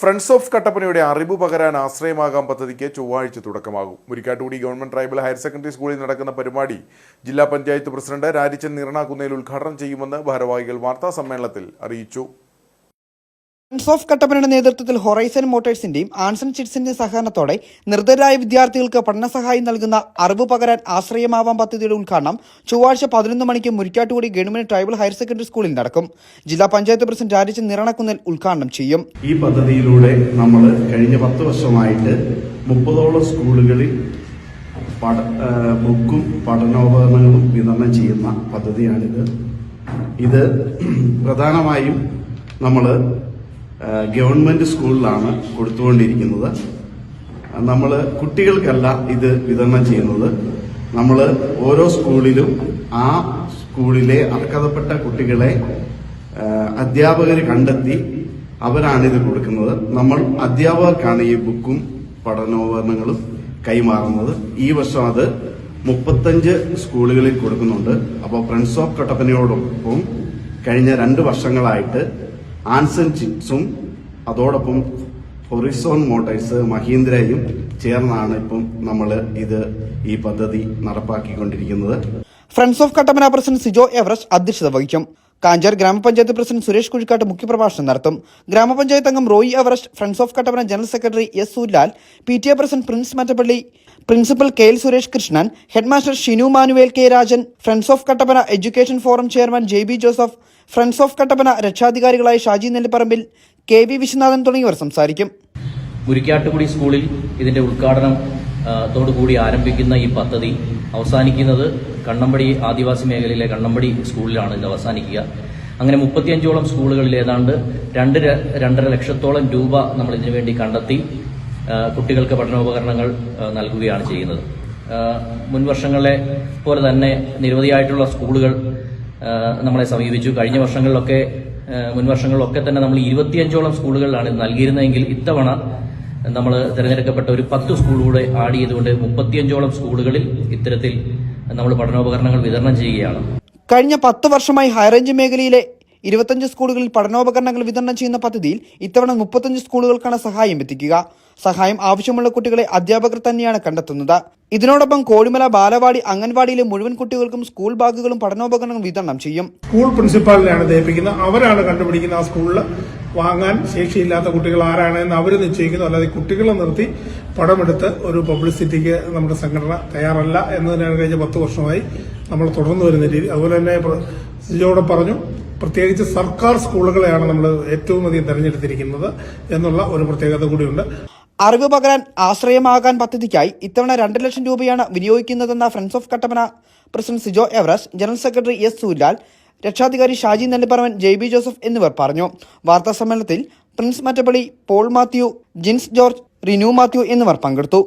Friends of കട്ടപ്പനയുടെ അറിവ് പകരാൻ ആശ്രയമാകാം പദ്ധതിക്ക് ചൊവ്വാഴ്ച തുടക്കമാകും. Murikkattukudi government tribal higher secondary സ്കൂളിൽ നടക്കുന്ന പരിപാടി ജില്ലാ പഞ്ചായത്ത് പ്രസിഡന്റ് രാരിച്ചൻ നീർണാക്കുന്നേൽ ഉദ്ഘാടനം ചെയ്യുമെന്ന് ഭാരവാഹികൾ വാർത്താ സമ്മേളനത്തിൽ അറിയിച്ചു. ഫ്രണ്ട്സ് ഓഫ് കട്ടപ്പനയുടെ നേതൃത്വത്തിൽ ഹൊറൈസൺ മോട്ടേഴ്സിന്റെയും ആൻസൺ ചിറ്റ്സിന്റെയും സഹകരണത്തോടെ നിർദ്ധരായ വിദ്യാർത്ഥികൾക്ക് പഠന സഹായം നൽകുന്ന അറിവ് പകരാൻ ആശ്രയമാവാം പദ്ധതിയുടെ ഉദ്ഘാടനം ചൊവ്വാഴ്ച പതിനൊന്ന് മണിക്ക് Murikkattukudi government tribal higher secondary സ്കൂളിൽ നടക്കും. ജില്ലാ പഞ്ചായത്ത് പ്രസിഡന്റ് രാജൻ നിറണക്കുന്നിൽ ഉദ്ഘാടനം ചെയ്യും. ഈ പദ്ധതിയിലൂടെ നമ്മൾ കഴിഞ്ഞ പത്ത് വർഷമായിട്ട് മുപ്പതോളം സ്കൂളുകളിൽ ബുക്കും പഠനോപകരണങ്ങളും വിതരണം ചെയ്യുന്ന പദ്ധതിയാണിത്. ഇത് പ്രധാനമായും നമ്മൾ ഗവൺമെന്റ് സ്കൂളിലാണ് കൊടുത്തുകൊണ്ടിരിക്കുന്നത്. നമ്മൾ കുട്ടികൾക്കല്ല ഇത് വിതരണം ചെയ്യുന്നത്. നമ്മൾ ഓരോ സ്കൂളിലും ആ സ്കൂളിലെ അർഹതപ്പെട്ട കുട്ടികളെ അധ്യാപകർ കണ്ടെത്തി അവരാണ് ഇത് കൊടുക്കുന്നത്. നമ്മൾ അധ്യാപകർക്കാണ് ഈ ബുക്കും പഠനോപകരണങ്ങളും കൈമാറുന്നത്. ഈ വർഷം അത് മുപ്പത്തഞ്ച് സ്കൂളുകളിൽ കൊടുക്കുന്നുണ്ട്. അപ്പോൾ ഫ്രണ്ട്സ് ഓഫ് കട്ടപ്പനയോടൊപ്പം കഴിഞ്ഞ രണ്ട് വർഷങ്ങളായിട്ട് ആൻസൺ ചിപ്സും അതോടൊപ്പം ഹൊറിസോൺ മോട്ടോഴ്സ് മഹീന്ദ്രയും ചേർന്നാണ് ഇപ്പം നമ്മൾ ഇത് ഈ പദ്ധതി നടപ്പാക്കിക്കൊണ്ടിരിക്കുന്നത്. Friends of Kattappana president Sijo Everest അധ്യക്ഷത വഹിക്കും. കാഞ്ചാർ ഗ്രാമപഞ്ചായത്ത് പ്രസിഡന്റ് സുരേഷ് കുഴിക്കാട്ട് മുഖ്യപ്രഭാഷണം നടത്തും. ഗ്രാമപഞ്ചായത്ത് അംഗം Roy Everest friends of Kattappana general secretary S Surlal P T A president Prince Mattappally principal K L Suresh Krishnan headmaster Shinu Manuel K Rajan friends of Kattappana education forum chairman J B Joseph friends of Kattappana രക്ഷാധികാരികളായ Shaji Nellipparambil K V Viswanathan തുടങ്ങിയവർ സംസാരിക്കും. മുരിക്കാട്ടുകുടി സ്കൂളിൽ ഇതിന്റെ ഉദ്ഘാടനം തോടുകൂടി ആരംഭിക്കുന്ന ഈ പദ്ധതി അവസാനിക്കുന്നത് കണ്ണമ്പടി ആദിവാസി മേഖലയിലെ കണ്ണമ്പടി സ്കൂളിലാണ് ഇത് അവസാനിക്കുക. അങ്ങനെ മുപ്പത്തിയഞ്ചോളം സ്കൂളുകളിൽ ഏതാണ്ട് രണ്ട് രണ്ടര ലക്ഷത്തോളം രൂപ നമ്മൾ ഇതിനു വേണ്ടി കണ്ടെത്തി കുട്ടികൾക്ക് പഠനോപകരണങ്ങൾ നൽകുകയാണ് ചെയ്യുന്നത്. മുൻവർഷങ്ങളെ മുൻ വർഷങ്ങളെ പോലെ തന്നെ നിരവധിയായിട്ടുള്ള സ്കൂളുകൾ നമ്മളെ സമീപിച്ചു. കഴിഞ്ഞ വർഷങ്ങളിലൊക്കെ മുൻ വർഷങ്ങളിലൊക്കെ തന്നെ നമ്മൾ ഇരുപത്തിയഞ്ചോളം സ്കൂളുകളിലാണ് ഇത് നൽകിയിരുന്നതെങ്കിൽ ഇത്തവണ നമ്മൾ തിരഞ്ഞെടുക്കപ്പെട്ട ഒരു പത്ത് സ്കൂളുകൂടെ ആഡ് ചെയ്തുകൊണ്ട് മുപ്പത്തിയഞ്ചോളം സ്കൂളുകളിൽ ഇത്തരത്തിൽ നമ്മൾ പഠനോപകരണങ്ങൾ വിതരണം ചെയ്യുകയാണ്. കഴിഞ്ഞ പത്ത് വർഷമായി ഹൈറേഞ്ച് മേഖലയിലെ ഇരുപത്തഞ്ച് സ്കൂളുകളിൽ പഠനോപകരണങ്ങൾ വിതരണം ചെയ്യുന്ന പദ്ധതിയിൽ ഇത്തവണ മുപ്പത്തഞ്ച് സ്കൂളുകൾക്കാണ് സഹായം എത്തിക്കുക. സഹായം ആവശ്യമുള്ള കുട്ടികളെ അധ്യാപകർ തന്നെയാണ് കണ്ടെത്തുന്നത്. ഇതിനോടൊപ്പം കോഴിമല ബാലവാടി അംഗൻവാടിയിലെ മുഴുവൻ കുട്ടികൾക്കും സ്കൂൾ ബാഗുകളും പഠനോപകരണങ്ങളും വിതരണം ചെയ്യും. സ്കൂൾ പ്രിൻസിപ്പാളിനെയാണ് ധരിപ്പിക്കുന്നത് അവരാണ് കണ്ടുപിടിക്കുന്ന ആ സ്കൂളിൽ വാങ്ങാൻ ശേഷിയില്ലാത്ത കുട്ടികൾ ആരാണ് എന്ന് അവർ നിശ്ചയിക്കുന്നു. അല്ലാതെ കുട്ടികളെ നിർത്തി പടമെടുത്ത് ഒരു പബ്ലിസിറ്റിക്ക് നമ്മുടെ സംഘടന തയ്യാറല്ല എന്നതിനാണ് കഴിഞ്ഞ പത്ത് വർഷമായി നമ്മൾ തുടർന്നു വരുന്ന രീതി. അതുപോലെ തന്നെ സിജോടെ പറഞ്ഞു പ്രത്യേകിച്ച് സർക്കാർ സ്കൂളുകളെയാണ് നമ്മൾ ഏറ്റവും അധികം തെരഞ്ഞെടുത്തിരിക്കുന്നത് എന്നുള്ള ഒരു പ്രത്യേകത കൂടിയുണ്ട്. അറിവ് പകരാൻ ആശ്രയമാകാൻ പദ്ധതിക്കായി ഇത്തവണ രണ്ട് ലക്ഷം രൂപയാണ് വിനിയോഗിക്കുന്നതെന്ന friends of Kattappana president Sijo Everest general secretary S Suryal രക്ഷാധികാരി Shaji Nellipparavan J. B. Joseph എന്നിവർ പറഞ്ഞു. വാർത്താ സമ്മേളനത്തിൽ Prince Mattappally Paul Mathew Jins George Rinu Mathew എന്നിവർ പങ്കെടുത്തു.